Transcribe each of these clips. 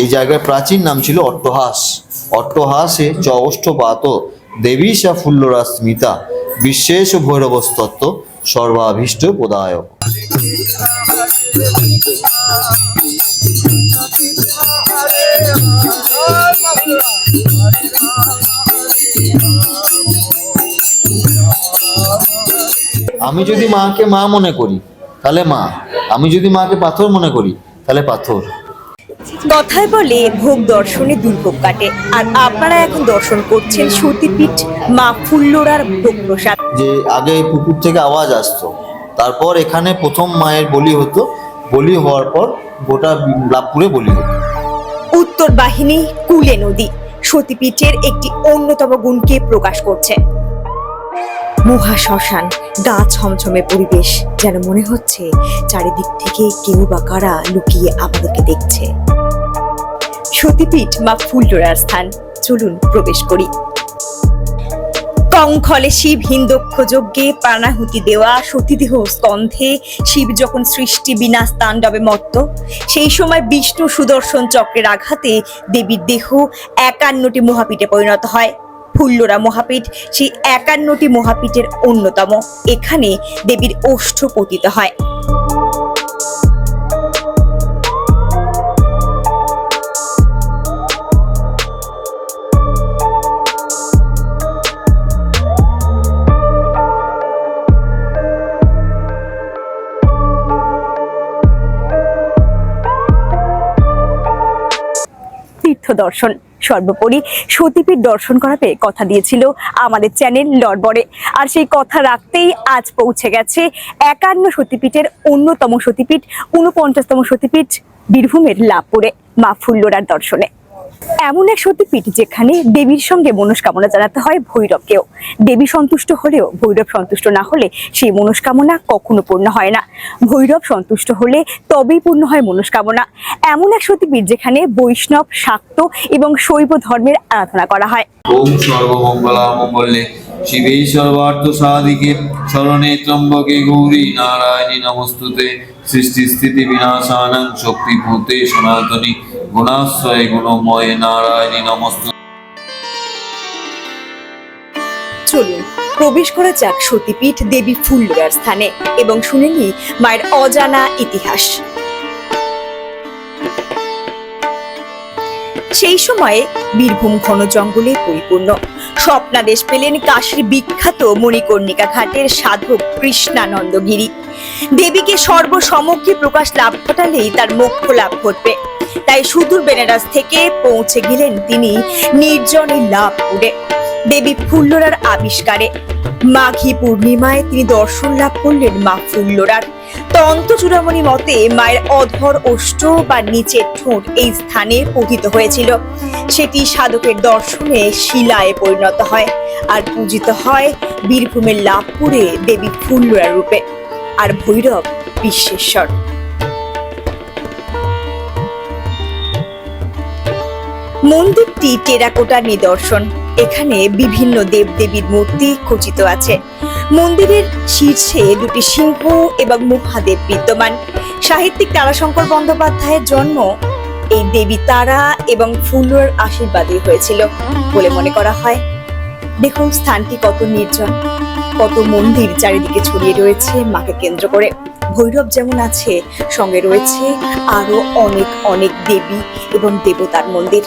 এই জায়গার প্রাচীন নাম ছিল অট্টহাস। অট্টহাসে চ অষ্টপাত দেবী সা ফুল্লরা স্মিতা বিশ্বেশ ভৈরবস্তত্ত্ব সর্বাভীষ্ট প্রদায়ক। আমি যদি মাকে মা মনে করি, তাহলে মা। আমি যদি মাকে পাথর মনে করি, তাহলে পাথর। কথায় বলে ভোগ দর্শনে দুর্ভোগ কাটে। আর আপনারা এখন দর্শন করছেন সতীপীঠ মা ফুল্লোড়ার ভোগ প্রসাদ যে আগে পুকুর থেকে আওয়াজ আসতো তারপর এখানে প্রথম মায়ের বলি হতো। বলি হওয়ার পর গোটা লাভপুরে বলি হতো। উত্তর বাহিনী কুলে নদী সতীপীঠের একটি অন্যতম গুণকে প্রকাশ করছে। মহা শ্মশান গা ছমছমে পরিবেশ যেন মনে হচ্ছে চারিদিক থেকে কেউ বা কারা লুকিয়ে আমাদেরকে দেখছে। সতীপীঠ মা ফুলডোরার স্থান। চলুন প্রবেশ করি। কঙ্খলে শিব হিন্দক্ষ যজ্ঞে প্রাণাহুতি দেওয়া সতীদেহ স্কন্ধে শিব যখন সৃষ্টি বিনাশ তাণ্ডবে মত্ত, সেই সময় বিষ্ণু সুদর্শন চক্রের আঘাতে দেবীর দেহ একান্নটি মহাপীঠে পরিণত হয়। ফুল্লরা মহাপীঠ সেই একান্নটি মহাপীঠের অন্যতম। এখানে দেবীর ওষ্ঠ পতিত হয়। দর্শন। সর্বোপরি সতীপীঠ দর্শন করাতে কথা দিয়েছিল আমাদের চ্যানেল লড়বড়ে আর সেই কথা রাখতেই আজ পৌঁছে গেছে একান্ন সতীপীঠের অন্যতম সতীপীঠ, ঊনপঞ্চাশতম সতীপীঠ বীরভূমের লাভপুরে, মা ফুল্লোরার দর্শনে। এমন এক সতীপীঠ যেখানে দেবীর সঙ্গে মনস্কামনা জানাতে হয় ভৈরবকেও। দেবী সন্তুষ্ট হলেও ভৈরব সন্তুষ্ট না হলে সেই মনস্কামনা কখনো পূর্ণ হয় না। ভৈরব সন্তুষ্ট হলে তবেই পূর্ণ হয় মনস্কামনা। এমন এক সতীপীঠ যেখানে বৈষ্ণব, শাক্ত এবং শৈব ধর্মের আরাধনা করা হয়। ওম শিবে সর্বার্থ সাধিকে, শরণে ত্রম্বকে গৌরী নারায়ণী নমস্তুতে। সৃষ্টি স্থিতি বিনাশানং শক্তিভূতে সনাতনী গুণাশ্রয়ে গুণময়ে নারায়ণী নমস্তু। চলুন, প্রবেশ করা যাক সতীপীঠ দেবী ফুল্লুরার স্থানে এবং শুনে নিই মায়ের অজানা ইতিহাস। সেই সময়ে বীরভূম ঘন জঙ্গলে পরিপূর্ণ। স্বপ্নাদেশ পেলেন কাশীর বিখ্যাত মণিকর্ণিকা ঘাটের সাধক কৃষ্ণানন্দ গিরি দেবীকে সর্বসমক্ষে প্রকাশ লাভ ঘটালেই তার মোক্ষ লাভ ঘটবে। তাই সুদূর বেনারস থেকে পৌঁছে গেলেন তিনি নির্জনে লাভপুরে। দেবী ফুল্লরার আবিষ্কারে। মাঘী পূর্ণিমায় তিনি দর্শন লাভ করলেন মা ফুল্লরার। তন্ত চূড়ামণি মতে মায়ের অধর ওষ্ঠ বা নিচের ঠোঁট এই স্থানে পতিত হয়েছিল। সেটি সাধকের দর্শনে শিলায় পরিণত হয় আর পূজিত হয় বীরভূমের লাভপুরে দেবী ফুল্লরা রূপে। আর ভৈরব বিশ্বেশ্বর। মন্দিরটি টেরাকোটার নিদর্শন। এখানে বিভিন্ন দেবদেবীর মূর্তি খচিত আছে। মন্দিরের শীর্ষে দুটি সিংহ এবং মহাদেব বিদ্যমান। সাহিত্যিক তারাশঙ্কর বন্দ্যোপাধ্যায়ের জন্ম এই দেবী তারা এবং ফুল্লর আশীর্বাদে হয়েছিল বলে মনে করা হয়। দেখুন স্থানটি কত নির্জন, কত মন্দির চারিদিকে ছড়িয়ে রয়েছে মাকে কেন্দ্র করে। ভৈরব যেমন আছে, সঙ্গে রয়েছে আরও অনেক অনেক দেবী এবং দেবতার মন্দির।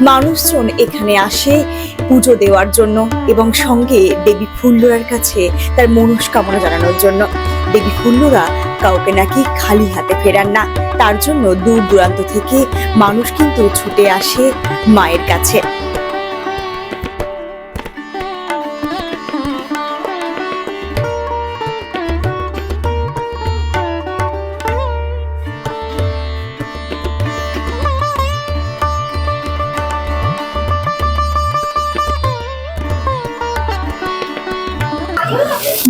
মানুষজন এখানে আসে পুজো দেওয়ার জন্য এবং সঙ্গে দেবী ফুল্লরার কাছে তার মনস্কামনা জানানোর জন্য। দেবী ফুল্লরা কাউকে নাকি খালি হাতে ফেরান না। তার জন্য দূর দূরান্ত থেকে মানুষ কিন্তু ছুটে আসে মায়ের কাছে।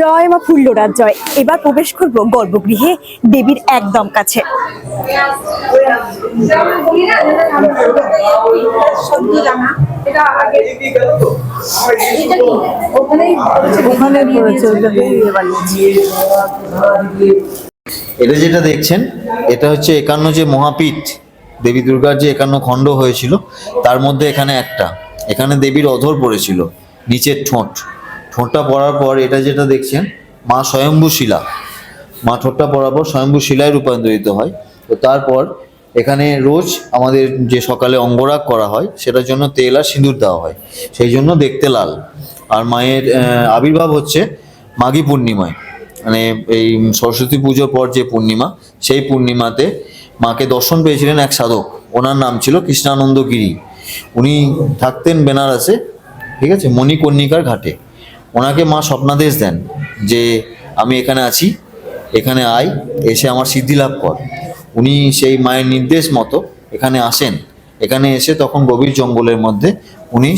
জয় মা ফুল্লরার জয়। এবার প্রবেশ করব গর্ভগৃহে, দেবীর একদম কাছে। এটা যেটা দেখছেন, এটা হচ্ছে একান্ন যে মহাপীঠ, দেবী দুর্গার যে একান্ন খণ্ড হয়েছিল, তার মধ্যে এখানে একটা। এখানে দেবীর অধর পড়েছিল, নিচের ঠোঁট। ঠোঁটটা পড়ার পর এটা যেটা দেখছেন, মা স্বয়ম্ভু শিলা। মা ঠোঁটটা পড়ার পর স্বয়ম্ভু শিলায় রূপান্তরিত হয়। তো তারপর এখানে রোজ আমাদের যে সকালে অঙ্গরাগ করা হয়, সেটার জন্য তেল আর সিঁদুর দেওয়া হয়। সেই জন্য দেখতে লাল। আর মায়ের আবির্ভাব হচ্ছে মাঘী পূর্ণিমায়। মানে এই সরস্বতী পুজোর পর যে পূর্ণিমা, সেই পূর্ণিমাতে মাকে দর্শন পেয়েছিলেন এক সাধক। ওনার নাম ছিল কৃষ্ণানন্দ গিরি উনি থাকতেন বেনারসে, ঠিক আছে, মণিকর্ণিকার ঘাটে। ওনাকে মা স্বপ্নাদেশ দেন যে আমি এখানে আছি, এখানে আয়, এসে আমার সিদ্ধি লাভ কর। উনি সেই মায়ের নির্দেশ মতো এখানে আসেন। এখানে এসে তখন গভীর জঙ্গলের মধ্যে উনি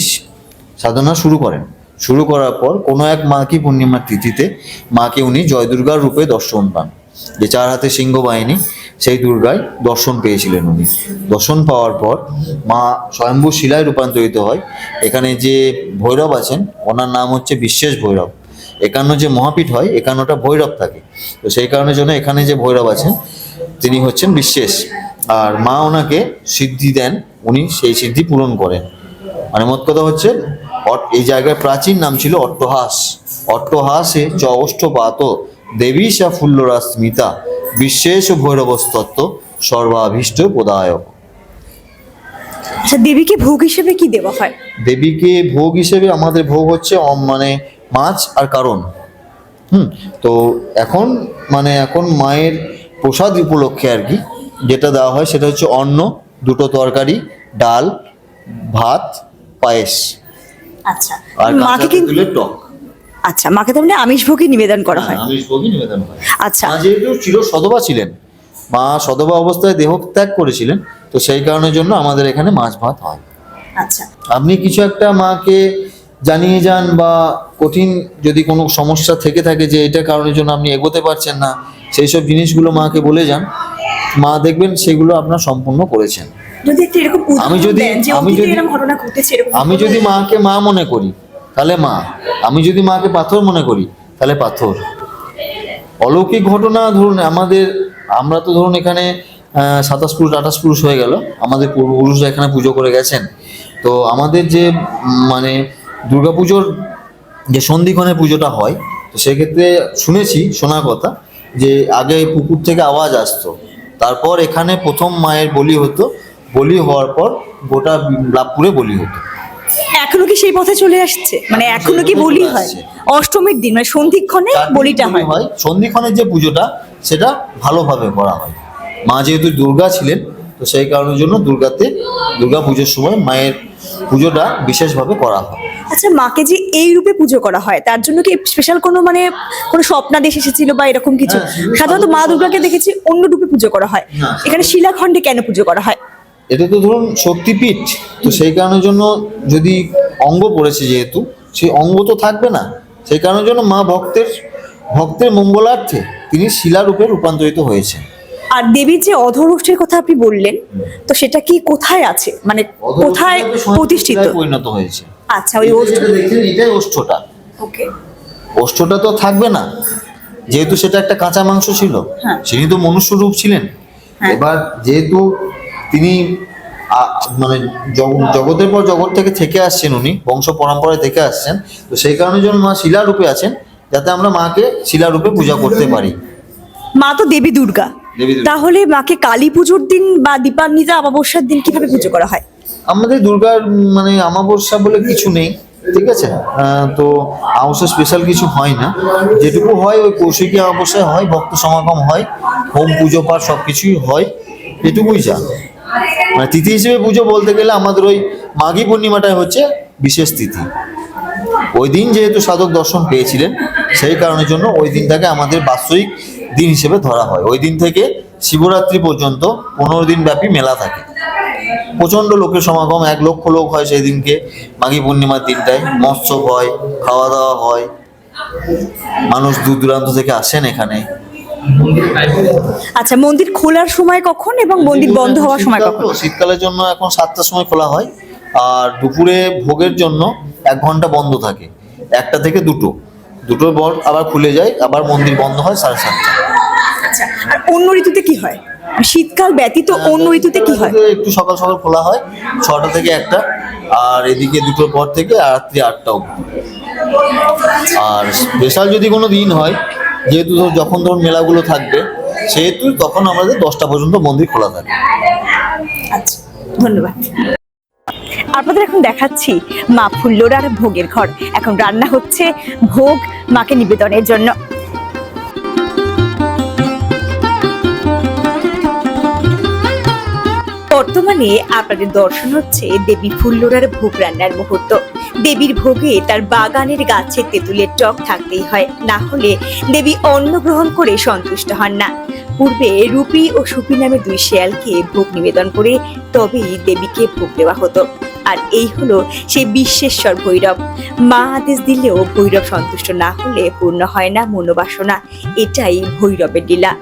সাধনা শুরু করেন। শুরু করার পর কোনো এক মাকি পূর্ণিমার তিথিতে মাকে উনি জয়দুর্গার রূপে দর্শন পান। যে চার হাতে সিংহ বাহিনী সেই দুর্গায় দর্শন পেয়েছিলেন উনি। দর্শন পাওয়ার পর মা স্বয়ম্ভু শিলায় রূপান্তরিত হয়। এখানে যে ভৈরব আছেন, ওনার নাম হচ্ছে বিশ্বেষ ভৈরব। একান্ন যে মহাপীঠ হয়, একান্নটা ভৈরব থাকে। তো সেই কারণের জন্য এখানে যে ভৈরব আছেন, তিনি হচ্ছেন বিশ্বেষ আর মা ওনাকে সিদ্ধি দেন, উনি সেই সিদ্ধি পূরণ করেন। মানে মোট কথা হচ্ছে এই জায়গায় প্রাচীন নাম ছিল অট্টহাস। অট্টহাসে চ অষ্টপাত দেবী সা ফুল্লরা স্মিতা বিশ্বেষ ভৈরবস্তত্ব সর্বাভীষ্ট প্রদায়ক। আচ্ছা দেবীকে ভোগ হিসেবে কি দেওয়া হয়? দেবীকে ভোগ হিসেবে আমাদের ভোগ হচ্ছে অম- মানে মাছ আর কারণ। হুম তো এখন মানে এখন মায়ের প্রসাদ উপলক্ষে আর কি যেটা দেওয়া হয় সেটা হচ্ছে অন্ন দুটো তরকারি ডাল ভাত পায়েস। আচ্ছা আর মাকে কিন্তু টক। আচ্ছা মাকে তার মানে আমিষ ভোগই নিবেদন করা হয় আমিষ ভোগই নিবেদন হয়। আচ্ছা। মা যেহেতু চির সধবা ছিলেন মা সধবা অবস্থায় দেহ ত্যাগ করেছিলেন তো সেই কারণের জন্য আমাদের এখানে মাছ ভাত হয়। আচ্ছা। আপনি কিছু একটা মাকে জানিয়ে যান বা কঠিন যদি কোনো সমস্যা থেকে থাকে যে এটা কারণের জন্য আপনি এগোতে পারছেন না সেই সব জিনিসগুলো মাকে বলে যান। মা দেখবেন সেগুলো আপনার সম্পূর্ণ করেছেন। আমি যদি- আমি যদি- আমি যদি মাকে মা মনে করি তাহলে মা, আমি যদি মাকে পাথর মনে করি, তাহলে পাথর। অলৌকিক ঘটনা ধরুন, আমাদের, আমরা তো ধরুন এখানে সাতাশ পুরুষ, আঠাশ পুরুষ হয়ে গেল, আমাদের পূর্বপুরুষরা এখানে পুজো করে গেছেন। তো আমাদের যে মানে দুর্গাপুজোর যে সন্ধিক্ষণে পুজোটা হয়, তো সেক্ষেত্রে শুনেছি শোনার কথা, যে আগে পুকুর থেকে আওয়াজ আসতো। তারপর এখানে প্রথম মায়ের বলি হতো, বলি হওয়ার পর গোটা লাভপুরে বলি হতো। এখনও কি সেই পথে চলে আসছে? মানে এখনও কি বলি হয়? অষ্টমীর দিন মানে সন্ধিক্ষণে বলিটা বলি হয়। সন্ধিক্ষণের যে পুজোটা সেটা ভালোভাবে করা হয়। মা যেহেতু দুর্গা ছিলেন তো সেই কারণের জন্য দুর্গাতে দুর্গা পুজোর সময় মায়ের পুজোটা বিশেষভাবে করা হয়। আচ্ছা মাকে যে এই রূপে পুজো করা হয় তার জন্য কি স্পেশাল কোনো মানে কোনো স্বপ্নাদেশ এসেছিল বা এরকম কিছু? হ্যাঁ, সাধারণত মা দুর্গাকে দেখেছি অন্য রূপে পুজো করা হয়। এখানে শিলাখণ্ডে কেন পুজো করা হয়? এটা তো ধরুন শক্তিপীঠ তো সেই কারণের জন্য যদি অঙ্গ পড়েছে যেহেতু সেই অঙ্গ তো থাকবে না। সেই কারণের জন্য মা ভক্তের ভক্তের মঙ্গলার্থে তিনি শিলারূপে রূপান্তরিত হয়েছে আর দেবীর যে অধরষ্ঠের কথা আপনি বললেন তো সেটা কি কোথায় আছে? মানে কোথায় প্রতিষ্ঠিত? পরিণত হয়েছে। আচ্ছা ওই এটাই ওষ্ঠটা। ওকে। ওষ্ঠটা তো থাকবে না। যেহেতু সেটা একটা কাঁচা মাংস ছিল হ্যাঁ। তিনি তো মনুষ্য রূপ ছিলেন। হ্যাঁ। এবার যেহেতু তিনি মানে জগতের পর জগৎ থেকে থেকে আসছেন উনি বংশ পরম্পরায় থেকে আসছেন। তো সেই কারণে জন্য মা শিলা রূপে আছেন যাতে আমরা মাকে শিলা রূপে পূজা করতে পারি। মা তো দেবী দুর্গা। তাহলে মাকে কালী পুজোর দিন বা দীপান্বিতা অমাবস্যার দিন কীভাবে পুজো করা হয়? আমাদের দুর্গার মানে অমাবস্যা বলে কিছু নেই ঠিক আছে? তো অবশ্য স্পেশাল কিছু হয় না। যেটুকু হয় ওই কৌশিকী অমাবস্যায় হয় ভক্ত সমাগম হয় হোম পুজো পাঠ সব কিছুই হয় এটুকুই যা। মানে তিথি হিসেবে পুজো বলতে গেলে আমাদের ওই মাঘী পূর্ণিমাটাই হচ্ছে বিশেষ তিথি। ওই দিন যেহেতু সাধক দর্শন পেয়েছিলেন, সেই কারণের জন্য ওই দিনটাকে আমাদের বাৎসরিক দিন হিসেবে ধরা হয়। ওই দিন থেকে শিবরাত্রি পর্যন্ত পনেরো দিন ব্যাপী মেলা থাকে। প্রচণ্ড লোকের সমাগম, এক লক্ষ লোক হয় সেই দিনকে, মাঘী পূর্ণিমার দিনটায়। মৎস্য হয়, খাওয়া দাওয়া হয়। মানুষ দূর দূরান্ত থেকে আসেন এখানে। আচ্ছা মন্দির খোলার সময় কখন এবং মন্দির বন্ধ হওয়ার সময় কখন? শীতকালের জন্য এখন সাতটার সময় খোলা হয় আর দুপুরে ভোগের জন্য এক ঘণ্টা বন্ধ থাকে একটা থেকে দুটো। দুটোর পর আবার খুলে যায় আবার মন্দির বন্ধ হয় সাড়ে সাতটা। আচ্ছা আর অন্য ঋতুতে কি হয়? শীতকাল ব্যতীত অন্য ঋতুতে কি হয়? একটু সকাল সকাল খোলা হয় ছটা থেকে একটা আর এদিকে দুটোর পর থেকে রাত্রি আটটা অব্দি আর স্পেশাল যদি কোনো দিন হয় যেহেতু যখন ধরুন মেলাগুলো থাকবে, সেহেতু তখন আমাদের দশটা পর্যন্ত মন্দির খোলা থাকে। আচ্ছা ধন্যবাদ। আপনাদের এখন দেখাচ্ছি মা ফুল্লোরার ভোগের ঘর। এখন রান্না হচ্ছে ভোগ মাকে নিবেদনের জন্য। বর্তমানে আপনাদের দর্শন হচ্ছে দেবী ফুল্লোরার ভোগ রান্নার মুহূর্ত। দেবীর ভোগে তার বাগানের গাছে তেঁতুলের টক থাকতেই হয়। না হলে দেবী অন্ন গ্রহণ করে সন্তুষ্ট হন না। পূর্বে রূপী ও সুপি নামে দুই শেয়ালকে ভোগ নিবেদন করে তবেই দেবীকে ভোগ দেওয়া হতো। আর এই হলো সেই বিশ্বেশ্বর ভৈরব। মা আদেশ দিলেও ভৈরব সন্তুষ্ট না হলে পূর্ণ হয় না মনোবাসনা। এটাই ভৈরবের লীলা।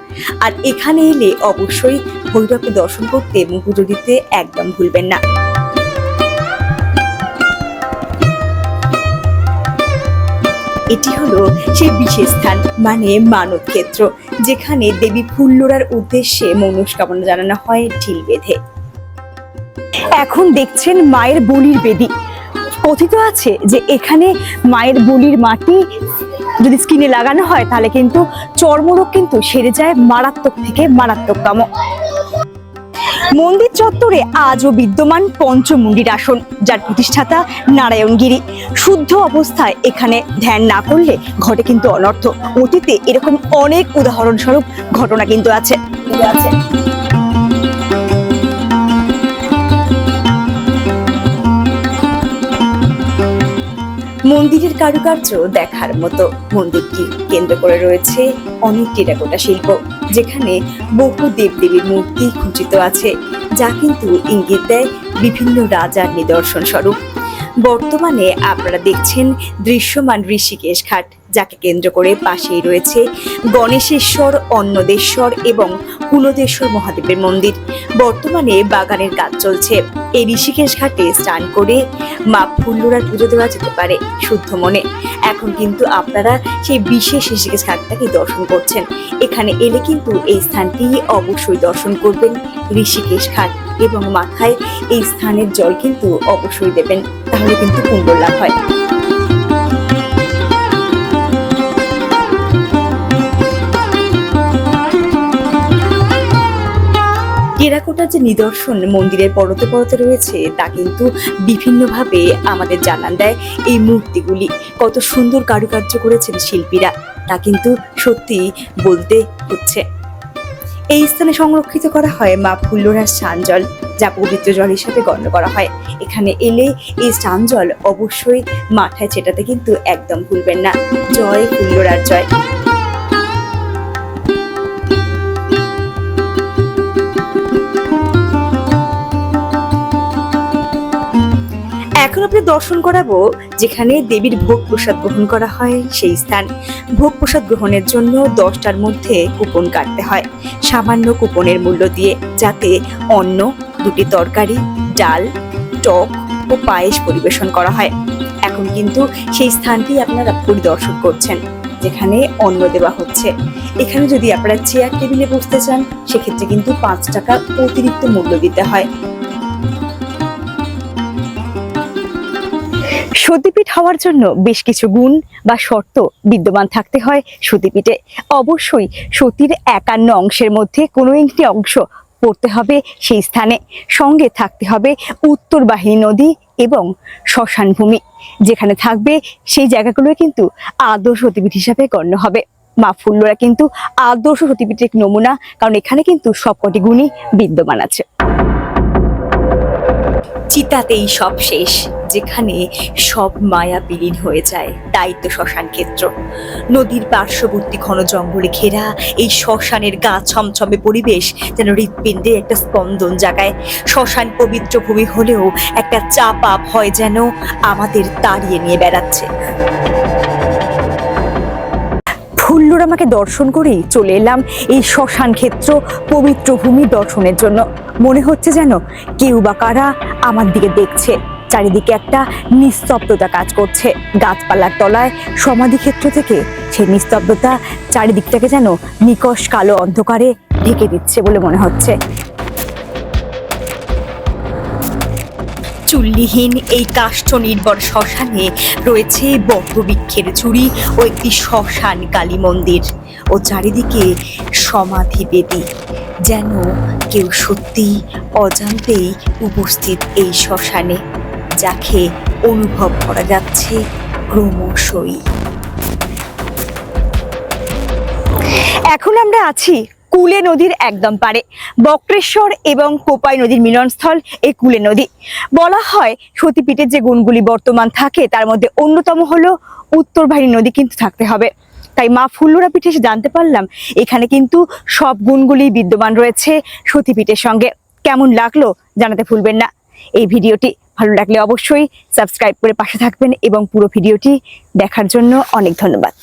আর এখানে এলে অবশ্যই ভৈরবকে দর্শন করতে পুজো দিতে একদম ভুলবেন না। এটি হলো সেই বিশেষ স্থান মানে মানব ক্ষেত্র, যেখানে দেবী ফুল্লোরার উদ্দেশ্যে মনস্কামনা জানানো হয় ঢিল বেঁধে। এখন দেখছেন মায়ের বলির বেদি। কথিত আছে যে এখানে মায়ের বলির মাটি যদি স্কিনে লাগানো হয়, তাহলে কিন্তু চর্মরোগ কিন্তু সেরে যায় মারাত্মক থেকে মারাত্মকতম মন্দির চত্বরে আজও বিদ্যমান পঞ্চমুণ্ডির আসন, যার প্রতিষ্ঠাতা নারায়ণগিরি। শুদ্ধ অবস্থায় এখানে ধ্যান না করলে ঘটে কিন্তু অনর্থ। অতীতে এরকম অনেক উদাহরণস্বরূপ ঘটনা কিন্তু আছে আছে। মন্দিরের কারুকার্য দেখার মতো মন্দিরটি কেন্দ্র করে রয়েছে অনেক টেরাকোটা শিল্প, যেখানে বহু দেবদেবীর মূর্তি খচিত আছে, যা কিন্তু ইঙ্গিত দেয় বিভিন্ন রাজার নিদর্শন স্বরূপ বর্তমানে আপনারা দেখছেন দৃশ্যমান ঋষিকেশ ঘাট। যাকে কেন্দ্র করে পাশেই রয়েছে গণেশেশ্বর, অন্নদেশ্বর এবং কুলদেশ্বর মহাদেবের মন্দির। বর্তমানে বাগানের কাজ চলছে। এই ঋষিকেশ ঘাটে স্নান করে মা ফুল্লুরার পুজো দেওয়া যেতে পারে, শুদ্ধ মনে। এখন কিন্তু আপনারা সেই বিশেষ ঋষিকেশ ঘাটটাকে দর্শন করছেন। এখানে এলে কিন্তু এই স্থানটি অবশ্যই দর্শন করবেন ঋষিকেশ ঘাট এবং মাথায় এই স্থানের জল কিন্তু অবশ্যই দেবেন। তাহলে কিন্তু পুণ্য লাভ হয়। টেরাকোটার যে নিদর্শন মন্দিরের পরতে পরতে রয়েছে, তা কিন্তু বিভিন্নভাবে আমাদের জানান দেয় এই মূর্তিগুলি। কত সুন্দর কারুকার্য করেছেন শিল্পীরা, তা কিন্তু সত্যি বলতে হচ্ছে। এই স্থানে সংরক্ষিত করা হয় মা ফুল্লোরার স্নান জল যা পবিত্র জল হিসাবে গণ্য করা হয়। এখানে এলে এই স্নান জল অবশ্যই মাথায় ছেটাতে কিন্তু একদম ভুলবেন না। জয় ফুল্লোরার জয়। এখন আপনি দর্শন করাবো যেখানে দেবীর ভোগ প্রসাদ গ্রহণ করা হয় সেই স্থান। ভোগ প্রসাদ গ্রহণের জন্য দশটার মধ্যে কুপন কাটতে হয়, সামান্য কুপনের মূল্য দিয়ে, যাতে অন্ন, দুটি তরকারি, ডাল, টক ও পায়েস পরিবেশন করা হয়। এখন কিন্তু সেই স্থানটি আপনারা পরিদর্শন করছেন, যেখানে অন্ন দেওয়া হচ্ছে। এখানে যদি আপনারা চেয়ার টেবিলে বসতে চান, সেক্ষেত্রে কিন্তু পাঁচ টাকা অতিরিক্ত মূল্য দিতে হয়। সতীপীঠ হওয়ার জন্য বেশ কিছু গুণ বা শর্ত বিদ্যমান থাকতে হয় সতীপীঠে। অবশ্যই সতীর একান্ন অংশের মধ্যে কোনো একটি অংশ পড়তে হবে সেই স্থানে। সঙ্গে থাকতে হবে উত্তর বাহিনী নদী এবং শ্মশান ভূমি। যেখানে থাকবে সেই জায়গাগুলো কিন্তু আদর্শ সতীপীঠ হিসাবে গণ্য হবে। মা ফুল্লরা কিন্তু আদর্শ সতীপীঠের নমুনা, কারণ এখানে কিন্তু সবকটি গুণই বিদ্যমান আছে। চিতাতেই সব শেষ, যেখানে সব মায়া বিলীন হয়ে যায়, তাই তো শ্মশান ক্ষেত্র। নদীর পার্শ্ববর্তী ঘন জঙ্গলে ঘেরা এই শ্মশানের গা ছমছমে পরিবেশ যেন হৃৎপিণ্ডে একটা স্পন্দন জাগায়। শ্মশান পবিত্র ভূমি হলেও একটা চাপা ভয় যেন আমাদের তাড়িয়ে নিয়ে বেড়াচ্ছে। আমাকে দর্শন করেই চলে এলাম এই শ্মশান ক্ষেত্র পবিত্র ভূমি দর্শনের জন্য। মনে হচ্ছে যেন কেউ বা কারা আমার দিকে দেখছে। চারিদিকে একটা নিস্তব্ধতা কাজ করছে। গাছপালার তলায় সমাধি ক্ষেত্র থেকে সেই নিস্তব্ধতা চারিদিকটাকে যেন নিকশ কালো অন্ধকারে ঢেকে দিচ্ছে বলে মনে হচ্ছে। চুল্লিহীন এই কাষ্ঠ নির্ভর শ্মশানে রয়েছে বটবৃক্ষের ঝুড়ি ও একটি শ্মশান কালী মন্দির ও চারিদিকে সমাধি বেদী। যেন কেউ সত্যি অজান্তেই উপস্থিত এই শ্মশানে, যাকে অনুভব করা যাচ্ছে ক্রমশই। এখন আমরা আছি কুলে নদীর একদম পারে বক্রেশ্বর এবং কোপাই নদীর মিলনস্থল এই কুলে নদী। বলা হয়, সতীপীঠের যে গুণগুলি বর্তমান থাকে, তার মধ্যে অন্যতম হলো উত্তরবাহিনী নদী কিন্তু থাকতে হবে। তাই মা ফুল্লুরা পিঠে এসে জানতে পারলাম, এখানে কিন্তু সব গুণগুলি বিদ্যমান রয়েছে সতীপীঠের সঙ্গে। কেমন লাগল জানাতে ভুলবেন না। এই ভিডিওটি ভালো লাগলে অবশ্যই সাবস্ক্রাইব করে পাশে থাকবেন এবং পুরো ভিডিওটি দেখার জন্য অনেক ধন্যবাদ।